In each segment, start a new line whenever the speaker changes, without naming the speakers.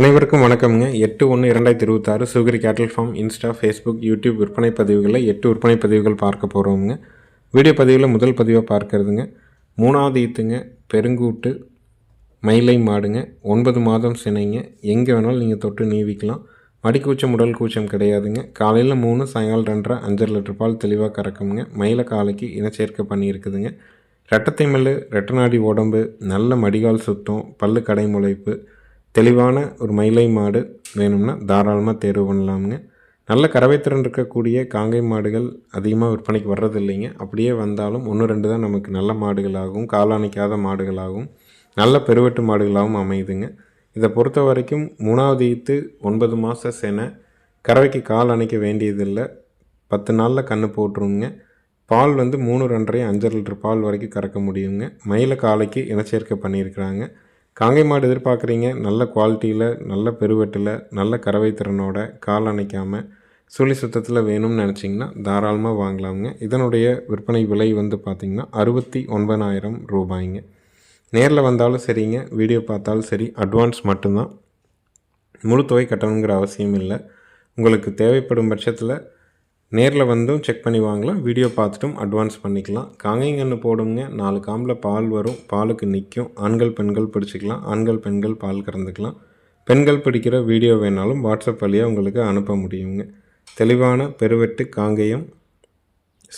அனைவருக்கும் வணக்கம்ங்க. எட்டு ஒன்று இரண்டாயிரத்தி இருபத்தாறு சுகரி கேட்டல் ஃபார்ம் இன்ஸ்டா ஃபேஸ்புக் யூடியூப் விற்பனை பதிவுகளில் எட்டு விற்பனை பதிவுகள் பார்க்க போகிறோமுங்க வீடியோ பதிவில் முதல் பதிவாக பார்க்கறதுங்க. மூணாவது ஈத்துங்க பெருங்கூட்டு மயிலை மாடுங்க ஒன்பது மாதம் சினைங்க எங்கே வேணாலும் நீங்கள் தொட்டு நீவிக்கலாம். மடிக்கூச்சம் உடல் கூச்சம் கிடையாதுங்க. காலையில் மூணு சாயங்காலம் ரெண்டரை அஞ்சரை லிட்டர் பால் தெளிவாக கறக்குங்க மயில காலைக்கு இனச்சேர்க்கை பண்ணியிருக்குதுங்க. ரெட்டத்தை மல்லு ரெட்டநாடி உடம்பு நல்ல மடிகால் சுத்தம் பல்லு கடை முளைப்பு தெளிவான ஒரு மயிலை மாடு வேணும்னா தாராளமாக தேர்வு பண்ணலாமுங்க. நல்ல கறவைத்திறன் இருக்கக்கூடிய காங்கை மாடுகள் அதிகமாக விற்பனைக்கு வர்றதில்லைங்க. அப்படியே வந்தாலும் ஒன்று ரெண்டு தான் நமக்கு நல்ல மாடுகளாகவும் காலாணிக்காத மாடுகளாகவும் நல்ல பெருவெட்டு மாடுகளாகவும் அமையுதுங்க. இதை பொறுத்த வரைக்கும் மூணாவது ஈத்து ஒன்பது மாத செனை கறவைக்கு கால் அணைக்க வேண்டியதில்லை. பத்து நாளில் கன்று போட்டுருங்க. பால் வந்து மூணு ரெண்டரை அஞ்சரை லிட்டர் பால் வரைக்கும் கறக்க முடியுங்க. மயில காலைக்கு இனச்சேர்க்கை பண்ணியிருக்கிறாங்க. காங்கை மாடு எதிர்பார்க்குறீங்க. நல்ல குவாலிட்டியில் நல்ல பெருவெட்டில் நல்ல கறவை திறனோட கால் அணைக்காமல் சுழி சுத்தத்தில் வேணும்னு நினச்சிங்கன்னா தாராளமாக வாங்கலாமுங்க. இதனுடைய விற்பனை விலை வந்து பார்த்திங்கன்னா அறுபத்தி ஒன்பதாயிரம் ரூபாய்ங்க. நேரில் வந்தாலும் சரிங்க வீடியோ பார்த்தாலும் சரி அட்வான்ஸ் மட்டும்தான். முழு தொகை கட்டணுங்கிற அவசியம் இல்லை. உங்களுக்கு தேவைப்படும் பட்சத்தில் நேரில் வந்தும் செக் பண்ணி வாங்கலாம். வீடியோ பார்த்துட்டும் அட்வான்ஸ் பண்ணிக்கலாம். காங்கைங்கன்று போடுங்க. நாலு காம்பில் பால் வரும். பாலுக்கு நிற்கும் ஆண்கள் பெண்கள் பிடிச்சிக்கலாம். ஆண்கள் பெண்கள் பால் கறந்துக்கலாம். பெண்கள் பிடிக்கிற வீடியோ வேணாலும் வாட்ஸ்அப் வழியாக உங்களுக்கு அனுப்ப முடியுங்க. தெளிவான பெருவெட்டு காங்கேயம்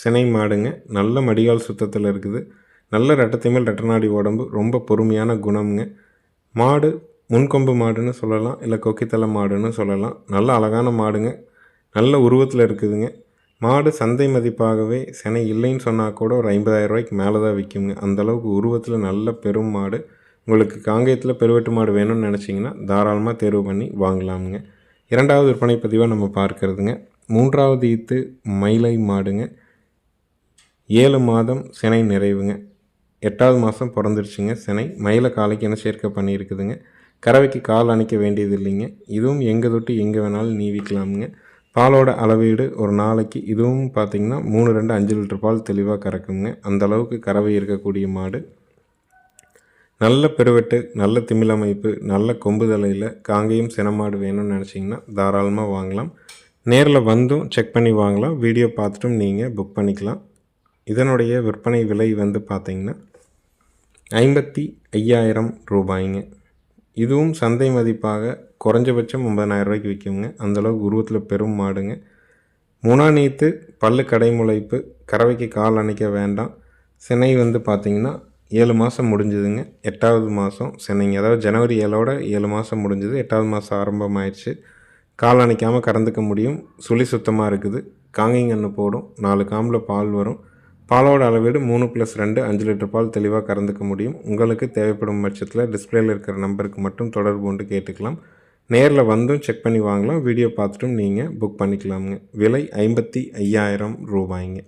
சினை மாடுங்க. நல்ல மடிகால் சுத்தத்தில் இருக்குது. நல்ல ரெட்டத்தைமேல் ரெட்டநாடி உடம்பு. ரொம்ப பொறுமையான குணம்ங்க. மாடு முன்கொம்பு மாடுன்னு சொல்லலாம். இல்லை கொக்கித்தலை மாடுன்னு சொல்லலாம். நல்ல அழகான மாடுங்க. நல்ல உருவத்தில் இருக்குதுங்க. மாடு சந்தை மதிப்பாகவே செனை இல்லைன்னு சொன்னால் கூட ஒரு ஐம்பதாயிரம் ரூபாய்க்கு மேலே தான் விற்குங்க அந்தளவுக்கு உருவத்தில் நல்ல பெரும் மாடு. உங்களுக்கு காங்கேயத்தில் பெருவெட்டு மாடு வேணும்னு நினச்சிங்கன்னா தாராளமாக தேர்வு பண்ணி வாங்கலாமுங்க. இரண்டாவது விற்பனை பதிவாக நம்ம பார்க்கறதுங்க. மூன்றாவது ஈத்து மயிலை மாடுங்க. ஏழு மாதம் சினை நிறைவுங்க. எட்டாவது மாதம் பிறந்துருச்சுங்க சினை. மயில காலைக்கு என்ன சேர்க்க பண்ணியிருக்குதுங்க. கறவைக்கு கால் அணைக்க வேண்டியது இல்லைங்க இதுவும் எங்கே தொட்டு எங்கே வேணாலும் நீவிக்கலாமுங்க. பாலோட அளவீடு ஒரு நாளைக்கு இதுவும் பார்த்திங்கன்னா மூணு ரெண்டு அஞ்சு லிட்டர் பால் தெளிவாக கறக்குங்க. அந்த அளவுக்கு கறவை இருக்கக்கூடிய மாடு. நல்ல பெருவெட்டு நல்ல திமிழமைப்பு நல்ல கொம்பு தலையில் காங்கேயம் சினமாடு வேணும்னு நினச்சிங்கன்னா தாராளமாக வாங்கலாம். நேரில் வந்தும் செக் பண்ணி வாங்கலாம். வீடியோ பார்த்துட்டும் நீங்கள் புக் பண்ணிக்கலாம். இதனுடைய விற்பனை விலை வந்து பார்த்திங்கன்னா ஐம்பத்தி ஐயாயிரம் ரூபாய்ங்க. இதுவும் சந்தை மதிப்பாக குறைஞ்சபட்சம் ஒன்பதாயிரம் ரூபாய்க்கு விற்குங்க. அந்தளவுக்கு உருவத்தில் பெரும் மாடுங்க. முனாநீத்து பல்லு கடைமுளைப்பு கறவைக்கு கால் அணைக்க வேண்டாம். சினை வந்து பார்த்திங்கன்னா ஏழு மாதம் முடிஞ்சுதுங்க. எட்டாவது மாதம் சினைங்க அதாவது ஜனவரி ஏழோட ஏழு மாதம் முடிஞ்சுது. எட்டாவது மாதம் ஆரம்பமாயிடுச்சு கால் அணைக்காமல் கறந்துக்க முடியும். சுழி சுத்தமாக இருக்குது. காங்கிங்கன்று போடும். நாலு காம்பில் பால் வரும். பாலோட அளவீடு மூணு ப்ளஸ் ரெண்டு அஞ்சு லிட்டர் பால் தெளிவாக கறந்துக்க முடியும். உங்களுக்கு தேவைப்படும் பட்சத்தில் டிஸ்பிளேயில் இருக்கிற நம்பருக்கு மட்டும் தொடர்பு கொண்டு கேட்டுக்கலாம். நேரில் வந்தும் செக் பண்ணி வாங்கலாம். வீடியோ பார்த்துட்டும் நீங்கள் புக் பண்ணிக்கலாமுங்க. விலை ஐம்பத்தி ஐயாயிரம் ரூபாய்ங்க.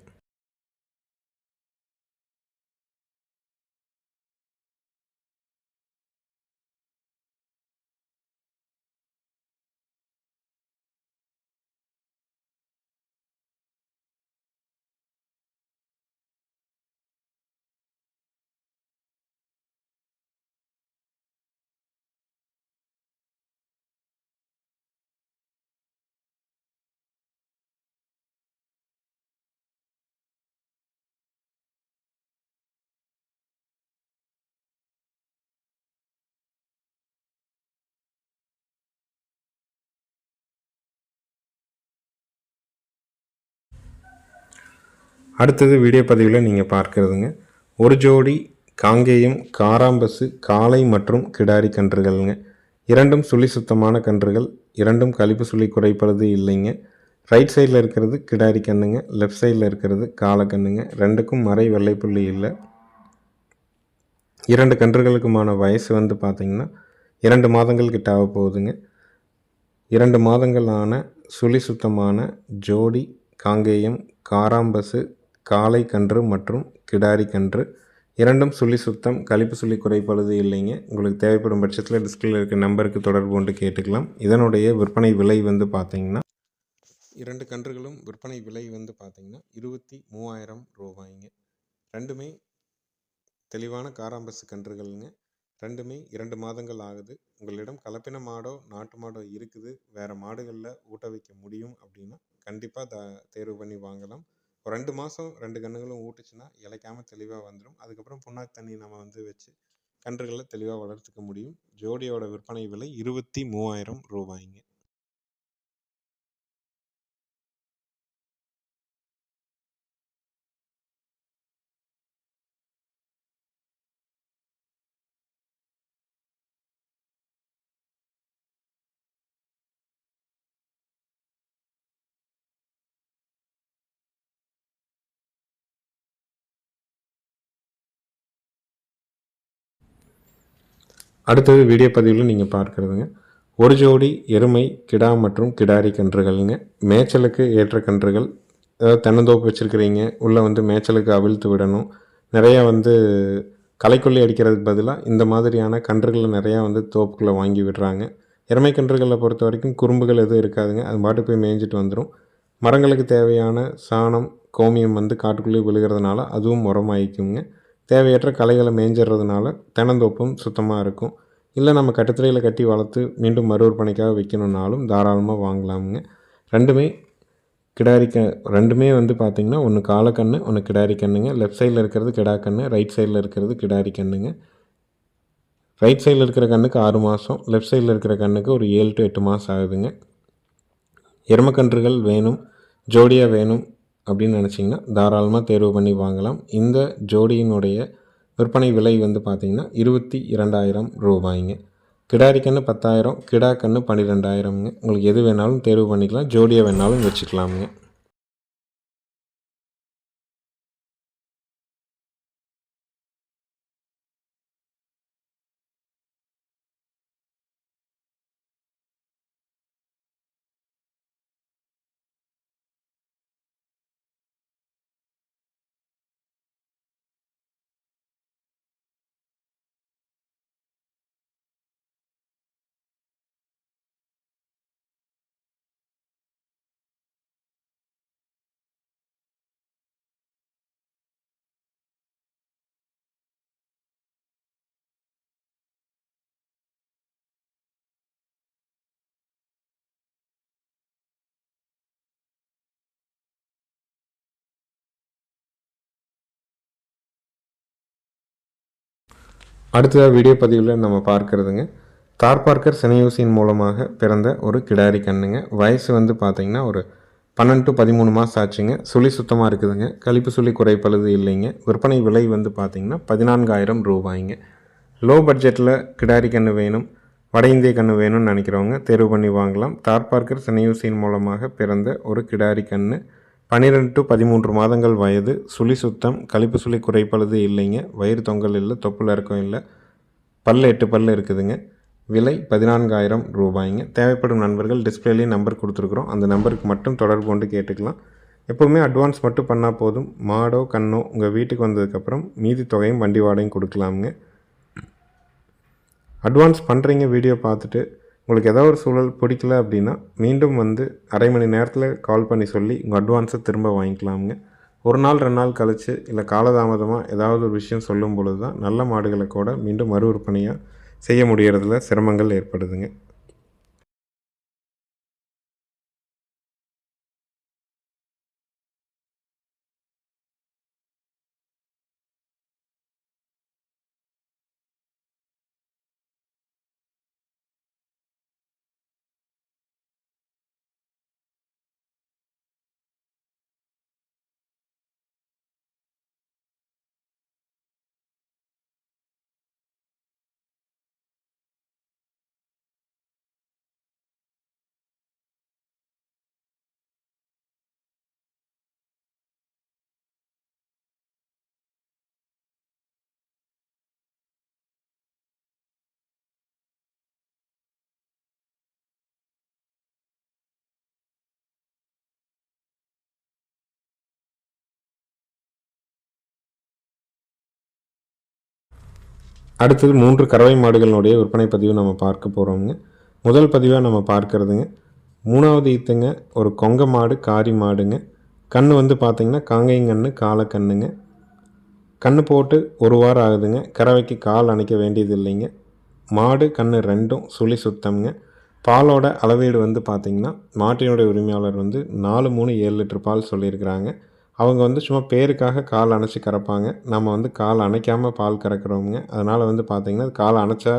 அடுத்தது வீடியோ பதிவில் நீங்கள் பார்க்குறதுங்க. ஒரு ஜோடி காங்கேயம் காராம்பசு காளை மற்றும் கிடாரி கன்றுகள்ங்க. இரண்டும் சுழி சுத்தமான கன்றுகள். இரண்டும் கழிப்பு சுழி குறைப்பது இல்லைங்க. ரைட் சைடில் இருக்கிறது கிடாரி கண்ணுங்க. லெஃப்ட் சைடில் இருக்கிறது காளை கண்ணுங்க. ரெண்டுக்கும் மறை வெள்ளைப்புள்ளி இல்லை. இரண்டு கன்றுகளுக்குமான வயசு வந்து பார்த்திங்கன்னா இரண்டு மாதங்கள் கிட்ட ஆக போகுதுங்க. இரண்டு மாதங்களான சுழி சுத்தமான ஜோடி காங்கேயம் காராம்பசு காலை கன்று மற்றும் கிடாரி கன்று. இரண்டும் சொல்லி சுத்தம் கழிப்பு சொல்லி குறைப்பழுது இல்லைங்க. உங்களுக்கு தேவைப்படும் பட்சத்தில் டிஸ்கில் இருக்க நம்பருக்கு தொடர்பு கொண்டு கேட்டுக்கலாம். இதனுடைய விற்பனை விலை வந்து பார்த்தீங்கன்னா இரண்டு கன்றுகளும் விற்பனை விலை வந்து பார்த்தீங்கன்னா இருபத்தி மூவாயிரம் ரூபாய்ங்க. ரெண்டுமே தெளிவான காராம்பசு கன்றுகள்ங்க. ரெண்டுமே இரண்டு மாதங்கள் ஆகுது. உங்களிடம் கலப்பின மாடோ நாட்டு மாடோ இருக்குது. வேறு மாடுகளில் ஊட்ட வைக்க முடியும் அப்படின்னா கண்டிப்பாக த தேர்வு பண்ணி வாங்கலாம். ஒரு ரெண்டு மாதம் ரெண்டு கன்றுகளும் ஊட்டுச்சுன்னா இளைக்காமல் தெளிவாக வந்துடும் அதுக்கப்புறம் புண்ணாக்கு தண்ணி நம்ம வந்து வச்சு கன்றுகளை தெளிவாக வளர்த்துக்க முடியும். ஜோடியோட விற்பனை விலை இருபத்தி மூவாயிரம் ரூபாய்ங்க. அடுத்தது வீடியோ பதிவில் நீங்கள் பார்க்குறதுங்க. ஒரு ஜோடி எருமை கிடா மற்றும் கிடாரி கன்றுகள்ங்க. மேய்ச்சலுக்கு ஏற்ற கன்றுகள். அதாவது தென்னந்தோப்பு வச்சுருக்கிறீங்க. உள்ளே வந்து மேய்ச்சலுக்கு அவிழ்த்து விடணும். நிறையா வந்து களைக்கொல்லி அடிக்கிறதுக்கு பதிலாக இந்த மாதிரியான கன்றுகளை நிறையா வந்து தோப்புக்குள்ளே வாங்கி விடுறாங்க. எருமை கன்றுகளை பொறுத்த வரைக்கும் குறும்புகள் எதுவும் இருக்காதுங்க. அது பாட்டு போய் மேய்ஞ்சிட்டு வந்துடும் மரங்களுக்கு தேவையான சாணம் கோமியம் வந்து காட்டுக்குள்ளேயே விழுகிறதுனால அதுவும் உரமாயிக்குங்க தேவையற்ற களைகளை மேய்ஞ்சிடுறதுனால தென்னந்தோப்பும் சுத்தமாக இருக்கும். இல்லை நம்ம கட்டுத்துறையில் கட்டி வளர்த்து மீண்டும் மறுவிற்பனைக்காக வைக்கணுன்னாலும் தாராளமாக வாங்கலாமுங்க. ரெண்டுமே கிடாரிக்க ரெண்டுமே வந்து பார்த்திங்கன்னா ஒன்று காலக்கண்ணு ஒன்று கிடாரி கண்ணுங்க. லெஃப்ட் சைடில் இருக்கிறது கிடா கண்ணு ரைட் சைடில் இருக்கிறது கிடாரி கண்ணுங்க. ரைட் சைடில் இருக்கிற கண்ணுக்கு ஆறு மாதம் லெஃப்ட் சைடில் இருக்கிற கண்ணுக்கு ஒரு ஏழு டு எட்டு மாதம் ஆகுதுங்க. எருமக்கன்றுகள் வேணும் ஜோடியாக வேணும் அப்படின்னு நினச்சிங்கன்னா தாராளமாக தேர்வு பண்ணி வாங்கலாம். இந்த ஜோடியினுடைய விற்பனை விலை வந்து பார்த்திங்கன்னா இருபத்தி இரண்டாயிரம் ரூபாய்ங்க. கிடாரி கன்று பத்தாயிரம் கிடா கன்று பன்னிரெண்டாயிரம்ங்க. உங்களுக்கு எது வேணாலும் தேர்வு பண்ணிக்கலாம் ஜோடியாக வேணாலும் வச்சுக்கலாமுங்க. அடுத்ததாக வீடியோ பதிவில் நம்ம பார்க்குறதுங்க. தார்பார்க்கர் சினையூசியின் மூலமாக பிறந்த ஒரு கிடாரி கண்ணுங்க. வயசு வந்து பார்த்திங்கன்னா ஒரு பன்னெண்டு டு பதிமூணு மாதம் ஆச்சுங்க. சுழி சுத்தமாக இருக்குதுங்க. கழிப்பு சுழி குறைப்பழுது இல்லைங்க. விற்பனை விலை வந்து பார்த்திங்கன்னா பதினான்காயிரம் ரூபாய்ங்க. லோ பட்ஜெட்டில் கிடாரி கன்று வேணும் வட இந்திய கன்று வேணும்னு நினைக்கிறவங்க தேர்வு பண்ணி வாங்கலாம். தார் பார்க்கர் சினையூசியின் மூலமாக பிறந்த ஒரு கிடாரி கன்று பன்னிரெண்டு டு பதிமூன்று மாதங்கள் வயது சுழி சுத்தம் கழிப்பு சுழி குறைப்பழுது இல்லைங்க வயிறு தொங்கல் இல்லை தொப்புள் இறக்கம் இல்லை பல் எட்டு பல் இருக்குதுங்க. விலை பதினான்காயிரம் ரூபாய்ங்க. தேவைப்படும் நண்பர்கள் டிஸ்பிளேலேயே நம்பர் கொடுத்துருக்குறோம். அந்த நம்பருக்கு மட்டும் தொடர்பு கொண்டு கேட்டுக்கலாம். எப்போவுமே அட்வான்ஸ் மட்டும் பண்ணால் போதும். மாடோ கண்ணோ உங்கள் வீட்டுக்கு வந்ததுக்கப்புறம் மீதி தொகையும் வண்டி வாடகையும் கொடுக்கலாமுங்க. அட்வான்ஸ் பண்ணுறீங்க வீடியோ பார்த்துட்டு உங்களுக்கு ஏதோ ஒரு சூழல் பிடிக்கல அப்படின்னா மீண்டும் வந்து அரை மணி நேரத்தில் கால் பண்ணி சொல்லி உங்கள் அட்வான்ஸை திரும்ப வாங்கிக்கலாமுங்க. ஒரு நாள் ரெண்டு நாள் கழித்து இல்லை காலதாமதமாக ஏதாவது ஒரு விஷயம் சொல்லும் பொழுது தான் நல்ல மாடுகளை கூட மீண்டும் மறு விற்பனையாக செய்ய முடியறதுல சிரமங்கள் ஏற்படுதுங்க. அடுத்தது மூன்று கறவை மாடுகளினுடைய விற்பனை பதிவு நம்ம பார்க்க போகிறோங்க முதல் பதிவாக நம்ம பார்க்குறதுங்க. மூணாவது ஈத்துங்க ஒரு கொங்க மாடு காரி மாடுங்க. கண் வந்து பார்த்திங்கன்னா காங்கைங்கன்று காலக்கண்ணுங்க கன்று போட்டு ஒரு வாரம் ஆகுதுங்க. கறவைக்கு கால் அணைக்க வேண்டியது இல்லைங்க மாடு கன்று ரெண்டும் சுழி சுத்தம்ங்க. பாலோட அளவீடு வந்து பார்த்திங்கன்னா மாட்டினுடைய உரிமையாளர் வந்து நாலு மூணு ஏழு லிட்டர் பால் சொல்லியிருக்கிறாங்க. அவங்க வந்து சும்மா பேருக்காக கால் அணைச்சி கறப்பாங்க நம்ம வந்து கால் அணைக்காமல் பால் கறக்கிறோமுங்க அதனால் வந்து பார்த்திங்கன்னா கால் அணைச்சா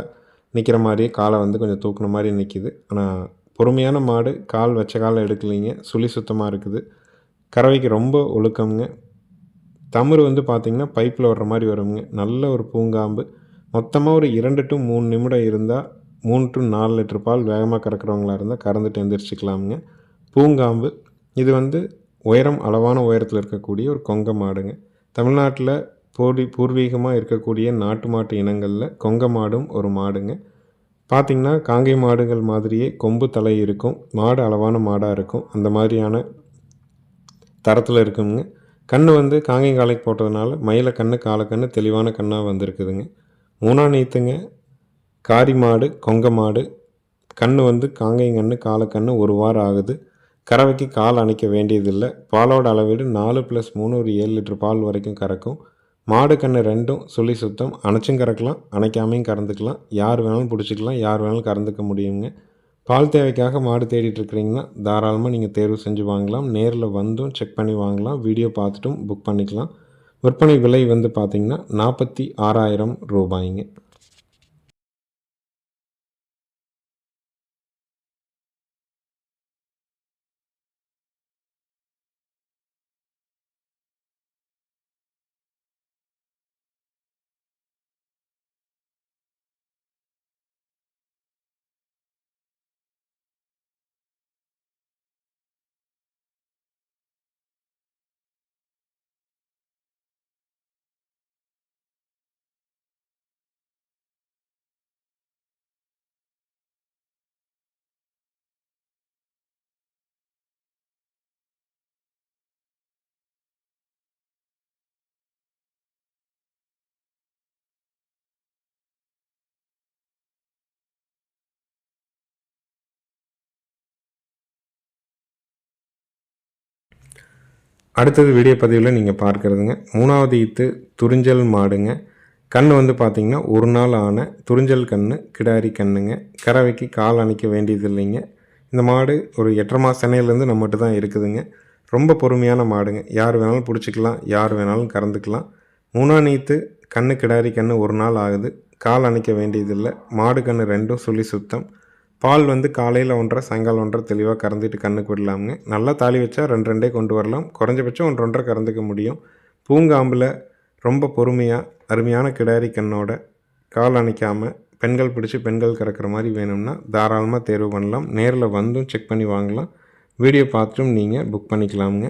நிற்கிற மாதிரியே காலை வந்து கொஞ்சம் தூக்குன மாதிரி நிற்கிது ஆனால் பொறுமையான மாடு கால் வச்ச காலை எடுக்கலைங்க. சுழி சுத்தமாக இருக்குது. கறவைக்கு ரொம்ப ஒழுக்கம்ங்க. தமிழ் வந்து பார்த்திங்கன்னா பைப்பில் வர்ற மாதிரி வருங்க நல்ல ஒரு பூங்காம்பு. மொத்தமாக ஒரு இரண்டு டு மூணு நிமிடம் இருந்தால் மூணு டு நாலு லிட்டர் பால் வேகமாக கறக்கிறவங்களா இருந்தால் கறந்துட்டு எந்திரிச்சிக்கலாமுங்க. பூங்காம்பு. இது வந்து உயரம் அளவான உயரத்தில் இருக்கக்கூடிய ஒரு கொங்க மாடுங்க. தமிழ்நாட்டில் போடி பூர்வீகமாக இருக்கக்கூடிய நாட்டு மாட்டு இனங்களில் கொங்க மாடும் ஒரு மாடுங்க. பார்த்திங்கன்னா காங்கை மாடுகள் மாதிரியே கொம்பு தலை இருக்கும் மாடு அளவான மாடாக இருக்கும். அந்த மாதிரியான தரத்தில் இருக்குங்க. கண் வந்து காங்கை காலைக்கு போட்டதுனால மயில கண்ணு காலக்கண்ணு தெளிவான கண்ணாக வந்திருக்குதுங்க. மூணாம் நீத்துங்க காரி மாடு கொங்க மாடு. கண் வந்து காங்கை கண்ணு காலக்கண்ணு ஒரு வாரம் ஆகுது. கறவைக்கு கால் அணைக்க வேண்டியதில்லை. பாலோட அளவீடு நாலு ப்ளஸ் மூணு ஒரு ஏழு லிட்டர் பால் வரைக்கும் கறக்கும். மாடு கன்று ரெண்டும் சுழி சுத்தம். அணைச்சும் கறக்கலாம் அணைக்காமையும் கறந்துக்கலாம். யார் வேணாலும் பிடிச்சிக்கலாம் யார் வேணாலும் கறந்துக்க முடியுங்க. பால் தேவைக்காக மாடு தேடிட்டு இருக்கிறீங்கன்னா தாராளமாக நீங்கள் தேர்வு செஞ்சு வாங்கலாம். நேரில் வந்தும் செக் பண்ணி வாங்கலாம். வீடியோ பார்த்துட்டும் புக் பண்ணிக்கலாம். விற்பனை விலை வந்து பார்த்திங்கன்னா நாற்பத்தி ஆறாயிரம் ரூபாய்ங்க. அடுத்தது வீடியோ பதிவில் நீங்கள் பார்க்குறதுங்க. மூணாவது ஈத்து துறிஞ்சல் மாடுங்க. கண் வந்து பார்த்திங்கன்னா ஒரு நாள் ஆன துறிஞ்சல் கண் கிடாரி கண்ணுங்க. கறவைக்கு கால் அணைக்க வேண்டியது இல்லைங்க இந்த மாடு ஒரு எட்டரை மாத சென்னையிலேருந்து நம்மகிட்ட தான் இருக்குதுங்க. ரொம்ப பொறுமையான மாடுங்க. யார் வேணாலும் பிடிச்சிக்கலாம் யார் வேணாலும் கறந்துக்கலாம். மூணாம் நீத்து கண்ணு கிடாரி கண்ணு ஒரு நாள் ஆகுது. கால் அணைக்க வேண்டியதில்லை. மாடு கன்று ரெண்டும் சொல்லி சுத்தம். பால் வந்து காலையில் ஒன்றரை சாயங்காலம் ஒன்றரை தெளிவாக கறந்துட்டு கண்ணுக்கு விடலாமுங்க. நல்லா தாலி வச்சா ரெண்டு ரெண்டே கொண்டு வரலாம். குறைஞ்சபட்சம் ஒன்று ஒன்றரை கறந்துக்க முடியும். பூங்காம்பில் ரொம்ப பொறுமையாக அருமையான கிடாரி கண்ணோட கால் அணைக்காமல் பெண்கள் பிடிச்சி பெண்கள் கறக்கிற மாதிரி வேணும்னா தாராளமாக தேர்வு பண்ணலாம். நேரில் வந்தும் செக் பண்ணி வாங்கலாம். வீடியோ பார்த்தும் நீங்கள் புக் பண்ணிக்கலாமுங்க.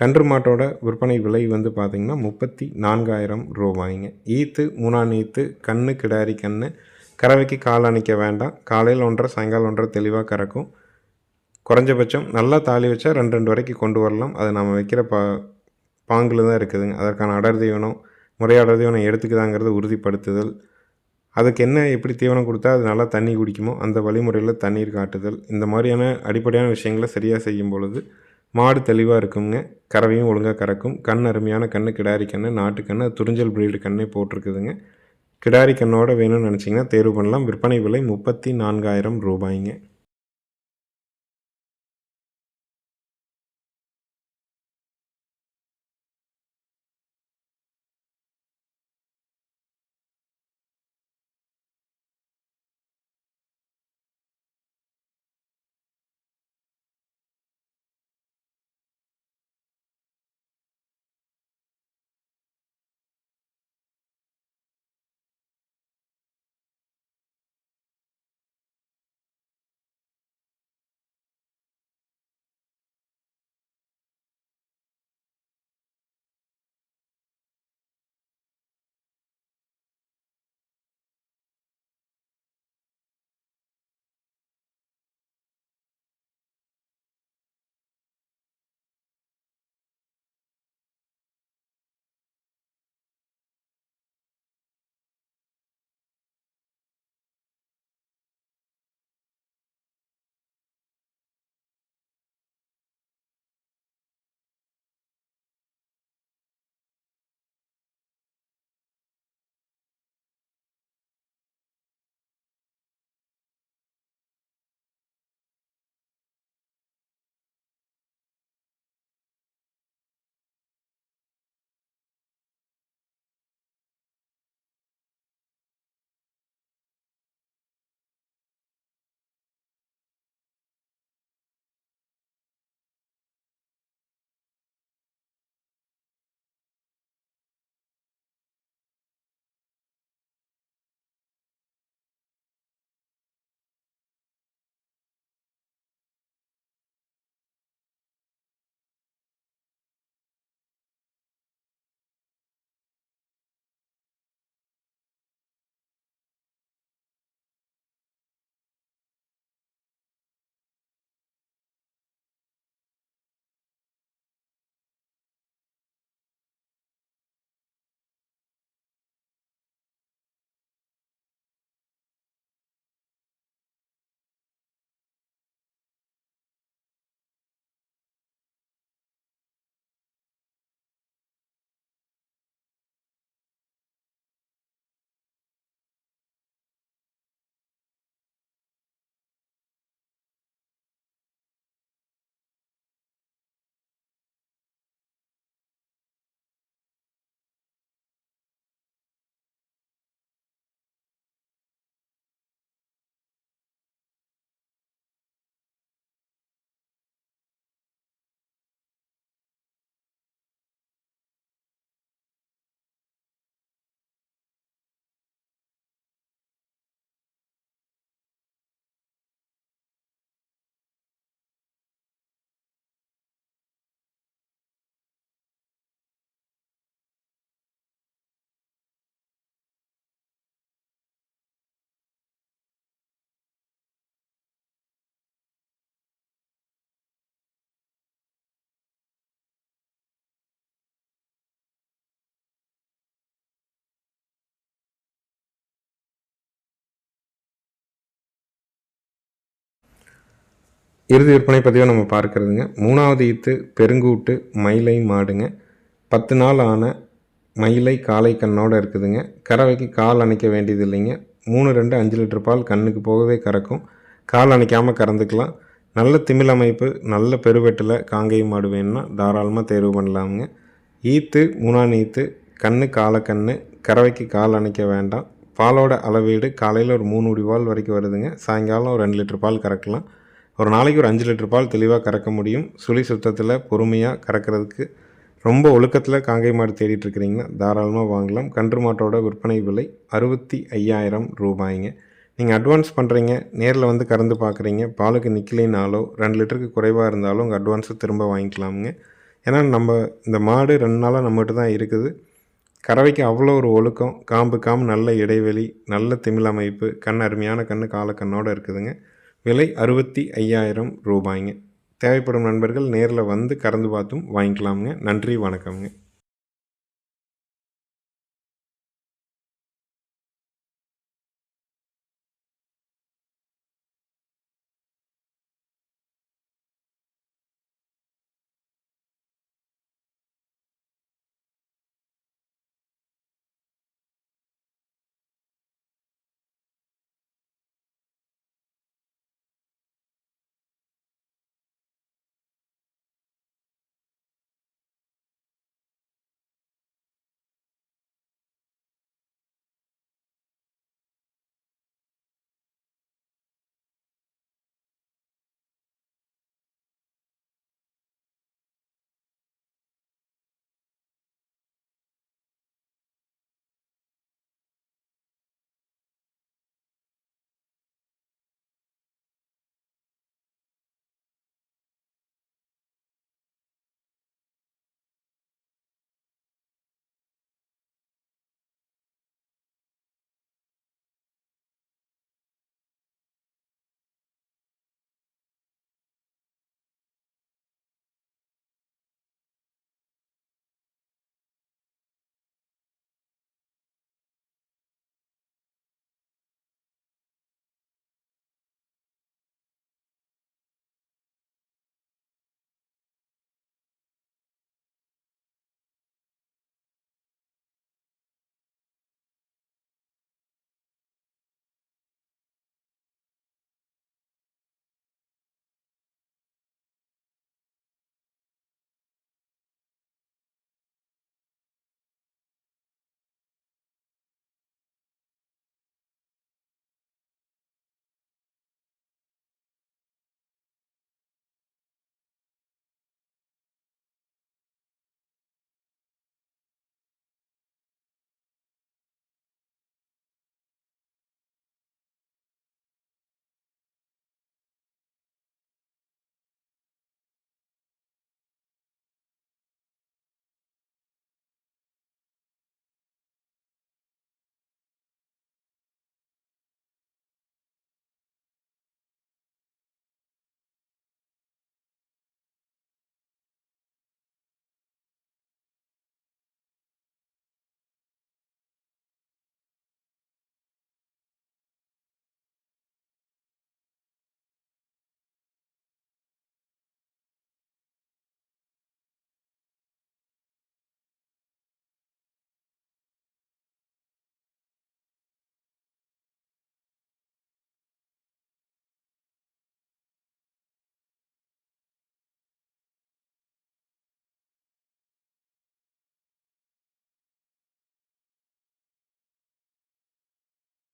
கன்று மாட்டோட விற்பனை விலை வந்து பார்த்திங்கன்னா முப்பத்தி நான்காயிரம் ரூபாய்ங்க. ஈத்து மூணாம் ஈத்து கண்ணு கிடாரி கன்று கறவைக்கு கால் அணைக்க வேண்டாம். காலையில் ஒன்றரை சாயங்காலம் ஒன்றரை தெளிவாக கறக்கும். குறைஞ்சபட்சம் நல்லா தாலி வச்சா ரெண்டு ரெண்டு வரைக்கும் கொண்டு வரலாம். அது நம்ம வைக்கிற பா பாங்கில் தான் இருக்குதுங்க. அதற்கான அடர் தீவனம் முறையாடர் தீவனம் எடுத்துக்குதாங்கிறத உறுதிப்படுத்துதல். அதுக்கு என்ன எப்படி தீவனம் கொடுத்தா அது நல்லா தண்ணி குடிக்குமோ அந்த வழிமுறையில் தண்ணீர் காட்டுதல். இந்த மாதிரியான அடிப்படையான விஷயங்களை சரியாக செய்யும் பொழுது மாடு தெளிவாக இருக்குங்க. கறவையும் ஒழுங்காக கறக்கும். கண் அருமையான கண்ணு கிடாரி கண்ணு நாட்டு கண்ணு துறிஞ்சல் பிரீடு கண்ணே போட்டிருக்குதுங்க. கிடாரி கண்ணோட வேணும்னு நினச்சிங்கன்னா தேர்வு பண்ணலாம். விற்பனை விலை முப்பத்தி நான்காயிரம் ரூபாய்ங்க. இறுதி விற்பனை பதிவை நம்ம பார்க்குறதுங்க. மூணாவது ஈத்து பெருங்கூட்டு மயிலை மாடுங்க. பத்து நாள் ஆன மயிலை காலை கண்ணோடு இருக்குதுங்க. கறவைக்கு கால் அணைக்க வேண்டியது இல்லைங்க. மூணு ரெண்டு அஞ்சு லிட்டர் பால் கண்ணுக்கு போகவே கறக்கும். கால் அணைக்காமல் கறந்துக்கலாம். நல்ல திமிழ் அமைப்பு நல்ல பெருவெட்டில் காங்கை மாடு வேணும்னா தாராளமாக தேர்வு பண்ணலாமுங்க. ஈத்து மூணாம் ஈத்து கண்ணு காலக்கண்ணு கறவைக்கு கால் அணைக்க வேண்டாம். பாலோட அளவீடு காலையில் ஒரு மூணு உடி பால் வரைக்கும் வருதுங்க. சாயங்காலம் ஒரு ரெண்டு லிட்டர் பால் கறக்கலாம். ஒரு நாளைக்கு ஒரு அஞ்சு லிட்டர் பால் தெளிவாக கறக்க முடியும். சுழி சுத்தத்தில் பொறுமையாக கறக்கிறதுக்கு ரொம்ப ஒழுக்கத்தில் காங்கை மாடு தேடிட்டுருக்கிறீங்கன்னா தாராளமாக வாங்கலாம். கன்று மாட்டோட விற்பனை விலை அறுபத்தி ஐயாயிரம் ரூபாய்ங்க. நீங்கள் அட்வான்ஸ் பண்ணுறீங்க நேரில் வந்து கறந்து பார்க்குறீங்க பாலுக்கு நிற்கலைனாலோ ரெண்டு லிட்டருக்கு குறைவாக இருந்தாலும் உங்கள் அட்வான்ஸை திரும்ப வாங்கிக்கலாமுங்க. ஏன்னா நம்ம இந்த மாடு ரெண்டு நாளாக நம்மகிட்ட தான் இருக்குது. கறவைக்கு அவ்வளோ ஒரு ஒழுக்கம் காம்பு காம்பு நல்ல இடைவெளி நல்ல திமிழ் அமைப்பு கண் அருமையான கண் காலக்கண்ணோடு இருக்குதுங்க. விலை அறுபத்தி ஐயாயிரம் ரூபாய்ங்க. தேவைப்படும் நண்பர்கள் நேரில் வந்து கறந்து பார்த்தும் வாங்கிக்கலாமுங்க. நன்றி வணக்கம்ங்க.